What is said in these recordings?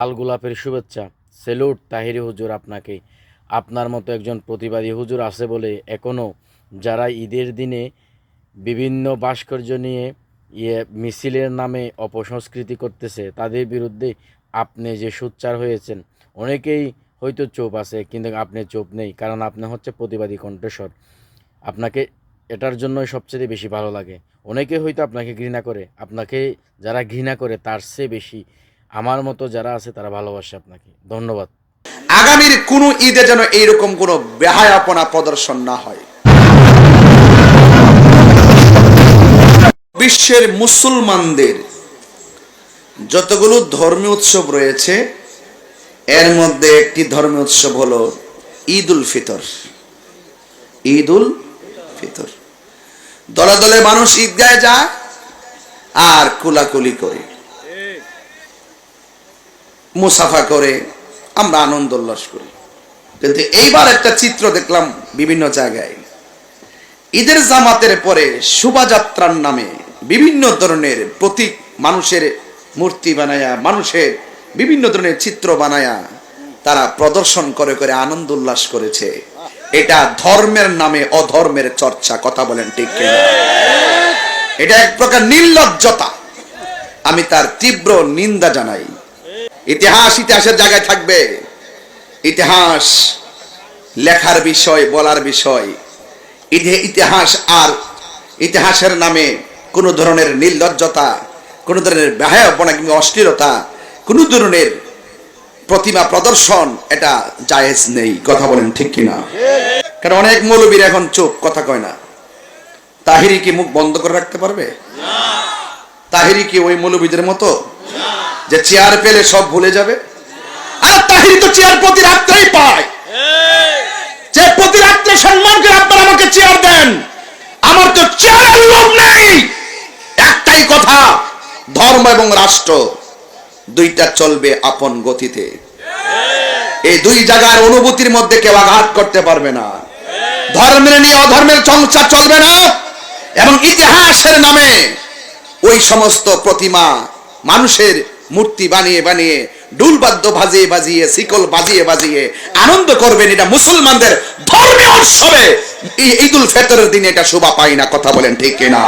লাল গোলাপের শুভেচ্ছা। সেলুট, তাহিরি হুজুর আপনাকে। আপনার মতো একজন প্রতিবাদী হুজুর আছে বলে এখনও যারা ঈদের দিনে বিভিন্ন ভাস্কর্য নিয়ে ইয়ে মিছিলের নামে অপসংস্কৃতি করতেছে, তাদের বিরুদ্ধে আপনি যে সোচ্চার হয়েছেন, অনেকেই হয়তো চোপ আছে কিন্তু আপনি চোপ নেই, কারণ আপনি হচ্ছে প্রতিবাদী কণ্ঠস্বর। আপনাকে এটার জন্যই সবচেয়ে বেশি ভালো লাগে। অনেকে হয়তো আপনাকে ঘৃণা করে, আপনাকে যারা ঘৃণা করে তার চেয়ে বেশি আমার মতো যারা আছে, তারা ভালোবাসে আপনাকে। ধন্যবাদ। আগামীর কোন ঈদে যেন এইরকম কোন বেহায়াপনা প্রদর্শন না হয়। বিশ্বের মুসলমানদের যতগুলো ধর্মীয় উৎসব রয়েছে, এর মধ্যে একটি ধর্মীয় উৎসব হলো ঈদ উল ফিতর। ঈদ উল ফিতর। দলে দলে মানুষ ঈদগায় যায় আর কুলাকুলি করে। মুসাফা করে আমরা আনন্দ উল্লাস করি। কিন্তু এইবার একটা চিত্র দেখলাম বিভিন্ন জায়গায়। ঈদের জামাতের পরে শোভাযাত্রার নামে বিভিন্ন ধরনের প্রতীক মানুষের মূর্তি বানায়া, মানুষের বিভিন্ন ধরনের চিত্র বানায়া তারা প্রদর্শন করে করে আনন্দ উল্লাস করেছে। এটা ধর্মের নামে অধর্মের চর্চা, কথা বলেন ঠিক এটা এক প্রকার নির্লজ্জতা। আমি তার তীব্র নিন্দা জানাই। ইতিহাস ইতিহাসের জায়গায় থাকবে। ইতিহাস লেখার বিষয়, বলার বিষয়। ইতিহাস আর ইতিহাসের নামে কোনো ধরনের নির্লজ্জতা, কোনো ধরনের ব্যয়াপনা কিংবা অশ্লীলতা, কোনো ধরনের প্রতিমা প্রদর্শন, এটা জায়েজ নেই। কথা বলেন ঠিক কিনা? কারণ অনেক মৌলবীর এখন চোখ কথা কয় না। তাহিরি কি মুখ বন্ধ করে রাখতে পারবে? তাহিরি কি ওই মৌলবীদের মতো? যে চেয়ার পেলে সব ভুলে যাবে। আর তাহিরি তো চেয়ার প্রতি রাত্রেই পায়। যে প্রতি রাত্রে সম্মান করে আপনারা আমাকে চেয়ার দেন, আমার তো চেয়ারের লোভ নেই। একটাই কথা, ধর্ম এবং রাষ্ট্র, দুইটা চলবে আপন গতিতে। এই দুই জায়গার অনুভূতির মধ্যে কেউ আঘাত করতে পারবে না। ধর্মের নিয়ে অধর্মের চর্চা চলবে না, এবং ইতিহাসের নামে ওই সমস্ত প্রতিমা মানুষের মূর্তি বানিয়ে বানিয়ে ডুলবাদ্য বাজিয়ে বাজিয়ে, শিকল বাজিয়ে বাজিয়ে আনন্দ করবেন এটা মুসলমানদের ধর্মীয় উৎসবে। এই ঈদুল ফেতরের দিনে এটা শোভা পায় না, কথা বলেন ঠিক কিনা?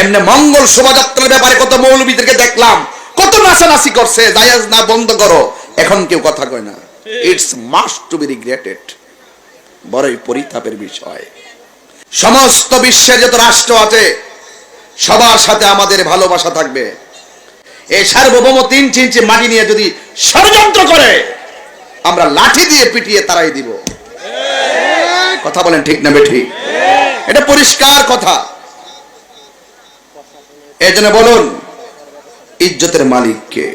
এমনি মঙ্গল শোভাযাত্রার ব্যাপারে কত মৌলবীদেরকে দেখলাম, কত নাচানাচি করছে, জায়াজ না বন্ধ করো। এখন কেউ কথা কয় না, it's must to be regretted. বড়ই পরিতাপের বিষয়। সমস্ত বিশ্বের যত রাষ্ট্র আছে, সবার সাথে আমাদের ভালোবাসা থাকবে। এই সার্বভৌম তিন ইঞ্চি মাটি নিয়ে যদি ষড়যন্ত্র করে, আমরা লাঠি দিয়ে পিটিয়ে তারাই দিব। কথা বলেন ঠিক না বেঠি? এটা পরিষ্কার কথা। এই জন্য বলুন, ইজ্জতের মালিককে।